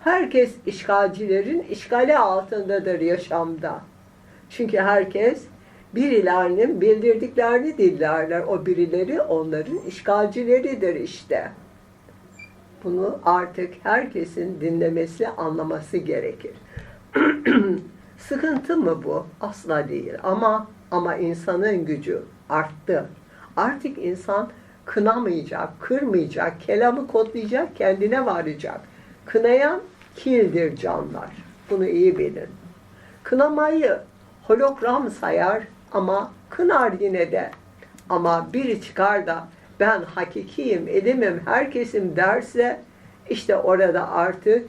Herkes işgalcilerin işgali altındadır yaşamda. Çünkü herkes birilerinin bildirdiklerini dillerler. O birileri onların işgalcileridir işte. Bunu artık herkesin dinlemesi, anlaması gerekir. Sıkıntı mı bu? Asla değil. Ama ama insanın gücü arttı. Artık insan kınamayacak, kırmayacak, kelamı kodlayacak, kendine varacak. Kınayan kildir canlar. Bunu iyi bilin. Kınamayı hologram sayar ama kınar yine de. Ama biri çıkar da ben hakikiyim, edimim, herkesim derse işte orada artık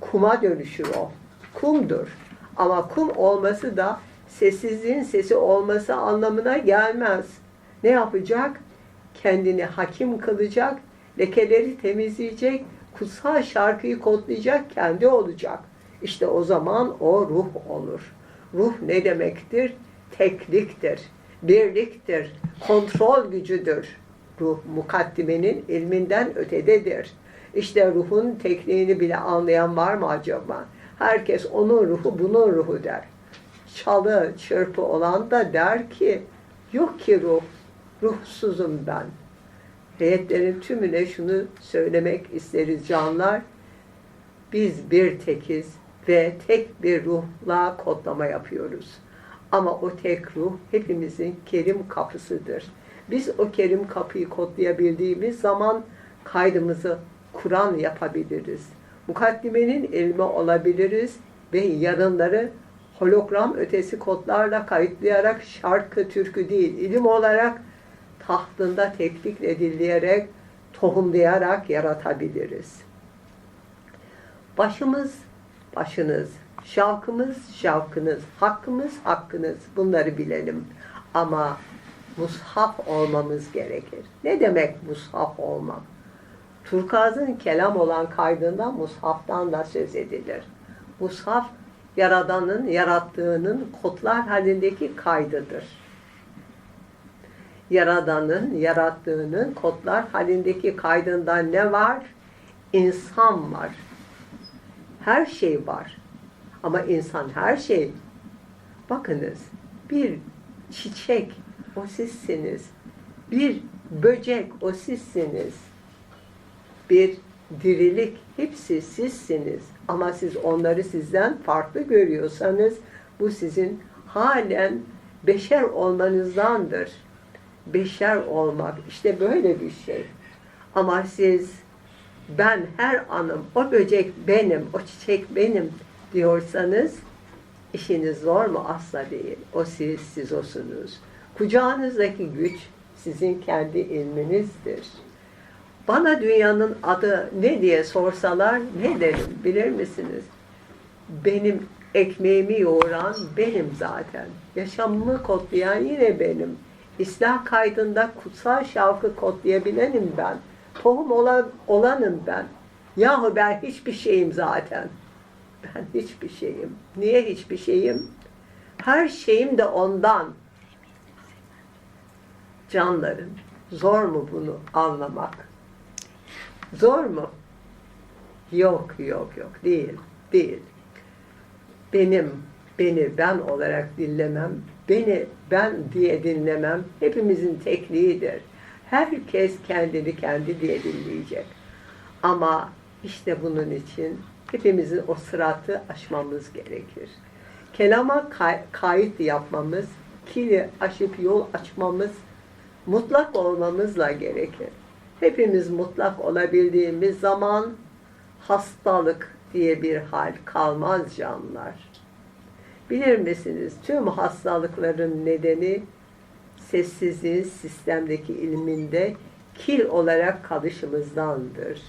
kuma dönüşür o. Kumdur. Ama kum olması da sessizliğin sesi olması anlamına gelmez. Ne yapacak? Kendini hakim kılacak, lekeleri temizleyecek, kutsal şarkıyı kodlayacak, kendi olacak. İşte o zaman o ruh olur. Ruh ne demektir? Tekliktir, birliktir, kontrol gücüdür. Ruh mukaddimenin ilminden ötededir. İşte ruhun tekniğini bile anlayan var mı acaba? Herkes onun ruhu bunun ruhu der. Çalı, çırpı olan da der ki yok ki ruh, ruhsuzum ben. Heyetlerin tümüne şunu söylemek isteriz canlar. Biz bir tekiz ve tek bir ruhla kodlama yapıyoruz. Ama o tek ruh hepimizin kerim kapısıdır. Biz o kerim kapıyı kodlayabildiğimiz zaman kaydımızı Kur'an yapabiliriz. Mukaddimenin ilmi olabiliriz ve yarınları hologram ötesi kodlarla kayıtlayarak şarkı, türkü değil, ilim olarak tahtında teknikle dinleyerek, tohumlayarak yaratabiliriz. Başımız başınız, şavkımız şavkınız, hakkımız hakkınız bunları bilelim. Ama mushaf olmamız gerekir. Ne demek mushaf olmak? Turkaz'ın kelam olan kaydında mushaftan da söz edilir. Mushaf, Yaradan'ın yarattığının kodlar halindeki kaydıdır. Yaradan'ın yarattığının kodlar halindeki kaydında ne var? İnsan var. Her şey var. Ama insan her şey. Bakınız, bir çiçek o sizsiniz. Bir böcek o sizsiniz bir dirilik hepsi sizsiniz. Ama siz onları sizden farklı görüyorsanız bu sizin halen beşer olmanızdandır. Beşer olmak işte böyle bir şey. Ama siz ben her anım, o böcek benim, o çiçek benim diyorsanız işiniz zor mu? Asla değil. O siz, siz osunuz. Kucağınızdaki güç sizin kendi ilminizdir. Bana dünyanın adı ne diye sorsalar ne derim bilir misiniz? Benim ekmeğimi yoğuran benim zaten. Yaşamımı kodlayan yine benim. İslah kaydında kutsal şavkı kodlayabilenim ben. Tohum olan, olanım ben. Yahu ben hiçbir şeyim zaten. Ben hiçbir şeyim. Niye hiçbir şeyim? Her şeyim de ondan. Canlarım, zor mu bunu anlamak? Zor mu? Yok, yok, yok. Değil, değil. Benim, beni ben olarak dinlemem, beni ben diye dinlemem hepimizin tekliğidir. Herkes kendini kendi diye dinleyecek. Ama işte bunun için hepimizin o sıratı aşmamız gerekir. Kelama kay- kayıt yapmamız, kili aşıp yol açmamız, mutlak olmamızla gerekir. Hepimiz mutlak olabildiğimiz zaman hastalık diye bir hal kalmaz canlar. Bilir misiniz tüm hastalıkların nedeni sessizliğin sistemdeki ilminde kil olarak kalışımızdandır.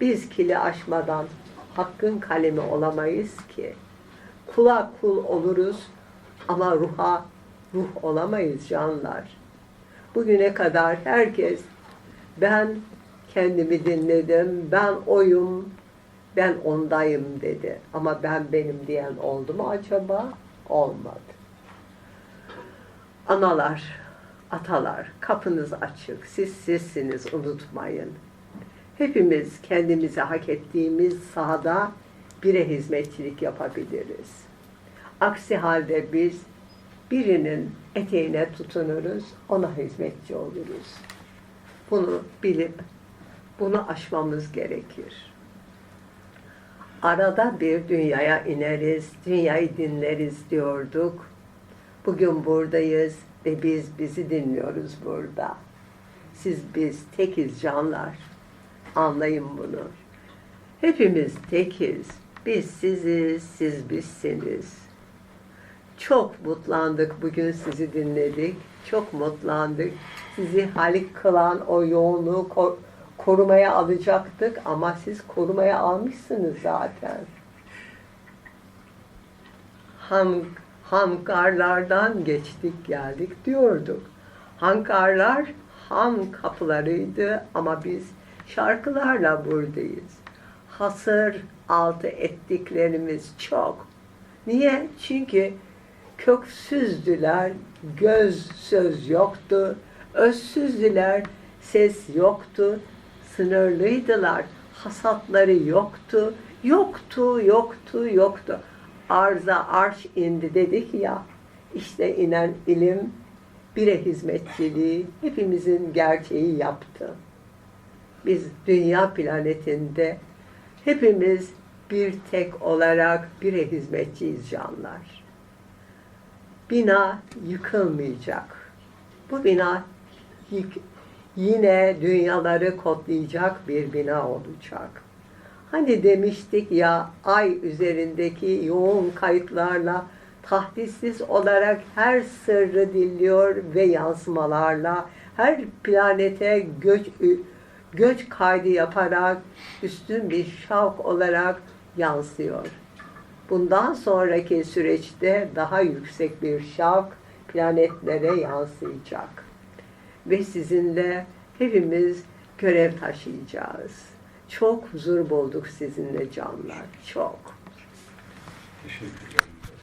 Biz kili aşmadan hakkın kalemi olamayız ki. Kula kul oluruz ama ruha ruh olamayız canlar. Bugüne kadar herkes ben kendimi dinledim, ben oyum, ben ondayım dedi. Ama ben benim diyen oldu mu acaba? Olmadı. Analar, atalar, kapınız açık. Siz sizsiniz, unutmayın. hepimiz kendimize hak ettiğimiz sahada bire hizmetçilik yapabiliriz. Aksi halde biz birinin eteğine tutunuruz, ona hizmetçi oluruz. Bunu bilip bunu aşmamız gerekir. Arada bir dünyaya ineriz, dünyayı dinleriz diyorduk. Bugün buradayız ve biz bizi dinliyoruz burada. Siz biz tekiz canlar. Anlayın bunu. Hepimiz tekiz. Biz siziz, siz bizsiniz. Çok mutlandık bugün sizi dinledik. Çok mutlandık. Sizi halik kılan o yoğunluğu korumaya alacaktık ama siz korumaya almışsınız zaten. Han, hankarlardan geçtik geldik diyorduk. Hankarlar han kapılarıydı ama biz şarkılarla buradayız. Hasır altı ettiklerimiz çok. Niye? Çünkü köksüzdüler, göz söz yoktu, özsüzdüler, ses yoktu, sınırlıydılar, hasatları yoktu, yoktu, yoktu, yoktu. Arza arş indi dedik ya, işte inen ilim, bire hizmetçiliği hepimizin gerçeği yaptı. Biz dünya planetinde hepimiz bir tek olarak bire hizmetçiyiz canlar. Bina yıkılmayacak. Bu bina yine dünyaları kodlayacak bir bina olacak. Hani demiştik ya ay üzerindeki yoğun kayıtlarla tahdissiz olarak her sırrı dinliyor ve yansımalarla her planete göç göç kaydı yaparak üstün bir şavk olarak yansıyor. Bundan sonraki süreçte daha yüksek bir şavk planetlere yansıyacak. Ve sizinle hepimiz görev taşıyacağız. Çok huzur bulduk sizinle canlar. Çok. Teşekkürler.